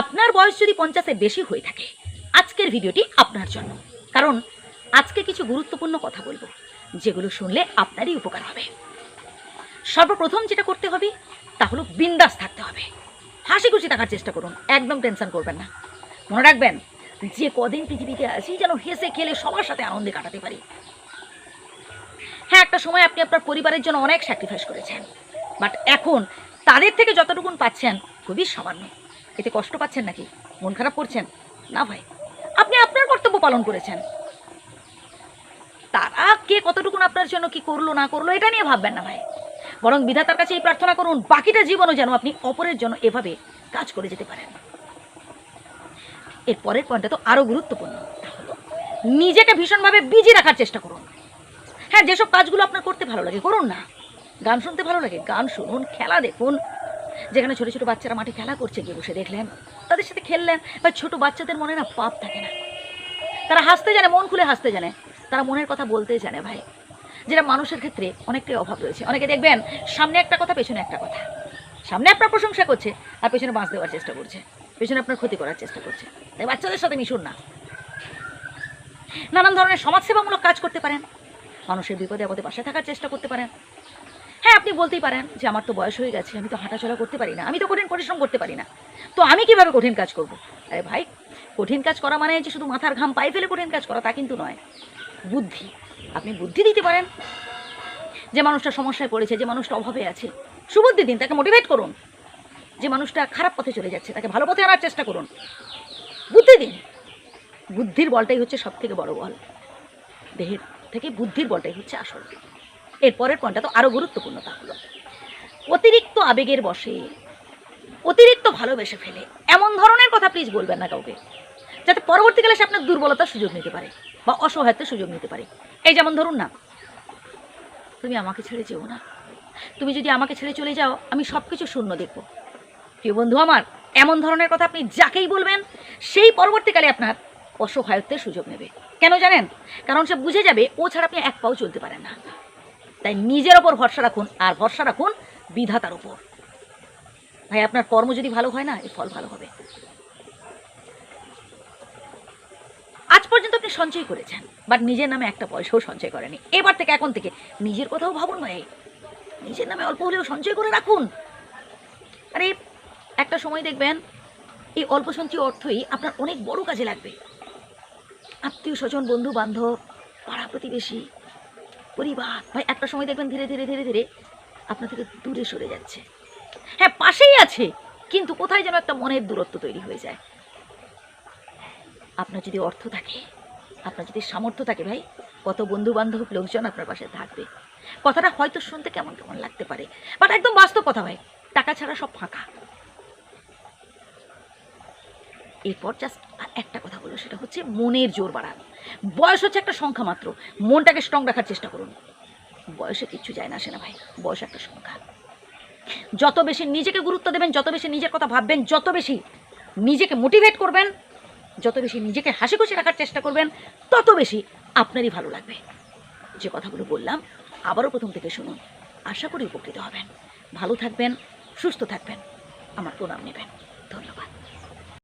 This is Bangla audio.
আপনার বয়স যদি পঞ্চাশের বেশি হয়ে থাকে, আজকের ভিডিওটি আপনার জন্য। কারণ আজকে কিছু গুরুত্বপূর্ণ কথা বলব, যেগুলো শুনলে আপনারই উপকার হবে। সর্বপ্রথম যেটা করতে হবে, তা হলো বিন্দাস থাকতে হবে। হাসি খুশি থাকার চেষ্টা করুন, একদম টেনশন করবেন না। মনে রাখবেন, যে কদিন পৃথিবীতে আছি যেন হেসে খেলে সবার সাথে আনন্দে কাটাতে পারি। হ্যাঁ একটা সময় আপনি আপনার পরিবারের জন্য অনেক স্যাক্রিফাইস করেছেন বাট এখন তাদের থেকে যতটুকুন পাচ্ছেন, খুবই সামান্য। এতে কষ্ট পাচ্ছেন নাকি? মন খারাপ করছেন? না ভাই, আপনি আপনার কর্তব্য পালন করেছেন। তারা কে কতটুকুন আপনার জন্য কি করল, না করল, এটা নিয়ে ভাববেন না ভাই। বরং বিধাতার কাছে এই প্রার্থনা করুন, বাকিটা জীবনও যেন আপনি অপরের জন্য এভাবে কাজ করে যেতে পারেন। এর পরের পয়েন্টটা তো আরও গুরুত্বপূর্ণ। নিজেকে ভীষণভাবে বিজি রাখার চেষ্টা করুন। হ্যাঁ যেসব কাজগুলো আপনার করতে ভালো লাগে, করুন না। গান শুনতে ভালো লাগে, গান শুনুন, খেলা দেখুন যেখানে ছোটো ছোটো বাচ্চারা মাঠে খেলা করছে, গিয়ে বসে দেখলেন, তাদের সাথে খেললেন, বা ছোটো বাচ্চাদের মনে না পাপ থাকে না। তারা হাসতে জানে, মন খুলে হাসতে জানে, তারা মনের কথা বলতে জানে ভাই। যেটা মানুষের ক্ষেত্রে অনেকটাই অভাব রয়েছে। অনেকে দেখবেন, সামনে একটা কথা, পেছনে একটা কথা। সামনে আপনার প্রশংসা করছে, আর পেছনে বাঁচ দেওয়ার চেষ্টা করছে। পেছনে আপনার ক্ষতি করার চেষ্টা করছে। তাই বাচ্চাদের সাথে মিশুন না। নানান ধরনের সমাজসেবামূলক কাজ করতে পারেন। মানুষের বিপদে আপদে পাশে থাকার চেষ্টা করতে পারেন। হ্যাঁ আপনি বলতেই পারেন যে আমার তো বয়স হয়ে গেছে, আমি তো হাঁটাচলা করতে পারি না, আমি তো কঠিন পরিশ্রম করতে পারি না। তো আমি কীভাবে কঠিন কাজ করব? আরে ভাই, কঠিন কাজ করা মানে যে শুধু মাথার ঘাম পায়ে ফেলে কঠিন কাজ করা তা কিন্তু নয়, বুদ্ধি। আপনি বুদ্ধি দিতে পারেন। যে মানুষটা সমস্যায় পড়েছে, যে মানুষটা অভাবে আছে, সুবুদ্ধি দিন, তাকে মোটিভেট করুন। যে মানুষটা খারাপ পথে চলে যাচ্ছে, তাকে ভালো পথে আনার চেষ্টা করুন। বুদ্ধি দিন। বুদ্ধির বলটাই হচ্ছে সব থেকে বড় বল। দেহের থেকে বুদ্ধির বলটাই হচ্ছে আসল। এর পরের পয়েন্টটা তো আরও গুরুত্বপূর্ণ তা হলো অতিরিক্ত আবেগের বসে অতিরিক্ত ভালোবেসে ফেলে, এমন ধরনের কথা প্লিজ বলবেন না কাউকে, যাতে পরবর্তীকালে সে আপনার দুর্বলতার সুযোগ নিতে পারে বা অসহায়ত্বের সুযোগ নিতে পারে। এই যেমন ধরুন না, তুমি আমাকে ছেড়ে যেও না। তুমি যদি আমাকে ছেড়ে চলে যাও, আমি সব কিছু শূন্য দেখব। প্রিয় বন্ধু আমার, এমন ধরনের কথা আপনি যাকেই বলবেন, সেই পরবর্তীকালে আপনার অসহায়ত্বের সুযোগ নেবে। কেন জানেন? কারণ সে বুঝে যাবে, ও ছাড়া আপনি এক পাও চলতে পারেন না। তাই নিজের ওপর ভরসা রাখুন আর ভরসা রাখুন বিধাতার ওপর। ভাই, আপনার কর্ম যদি ভালো হয় না এই ফল ভালো হবে। আজ পর্যন্ত আপনি সঞ্চয় করেছেন বাট নিজের নামে একটা পয়সাও সঞ্চয় করেনি। এবার থেকে, এখন থেকে নিজের কথাও ভাবুন ভাই। নিজের নামে অল্প হলেও সঞ্চয় করে রাখুন। আরে, একটা সময় দেখবেন, এই অল্প সঞ্চয় অর্থই আপনার অনেক বড় কাজে লাগবে। আত্মীয় স্বজন বন্ধু বান্ধব পাড়া প্রতিবেশী পরিবার ভাই, একটা সময় দেখবেন ধীরে ধীরে ধীরে ধীরে আপনার থেকে দূরে সরে যাচ্ছে। হ্যাঁ পাশেই আছে, কিন্তু কোথায় যেন একটা মনের দূরত্ব তৈরি হয়ে যায়। আপনার যদি অর্থ থাকে, আপনার যদি সামর্থ্য থাকে ভাই, কত বন্ধু বান্ধব লোকজন আপনার পাশে থাকবে। কথাটা হয়তো শুনতে কেমন কেমন লাগতে পারে বাট একদম বাস্তব কথা ভাই, টাকা ছাড়া সব ফাঁকা। এরপর জাস্ট একটা কথা বলো সেটা হচ্ছে মনের জোর বাড়ান। বয়স হচ্ছে একটা সংখ্যা মাত্র। মনটাকে স্ট্রং রাখার চেষ্টা করুন। বয়সে কিচ্ছু যায় না আসে না ভাই বয়স একটা সংখ্যা। যত বেশি নিজেকে গুরুত্ব দেবেন, যত বেশি নিজের কথা ভাববেন, যত বেশি নিজেকে মোটিভেট করবেন, যত বেশি নিজেকে হাসি খুশি রাখার চেষ্টা করবেন, তত বেশি আপনারই ভালো লাগবে। যে কথাগুলো বললাম, আবারও প্রথম থেকে শুনুন। আশা করি উপকৃত হবেন। ভালো থাকবেন, সুস্থ থাকবেন। আমার প্রণাম নেবেন। ধন্যবাদ।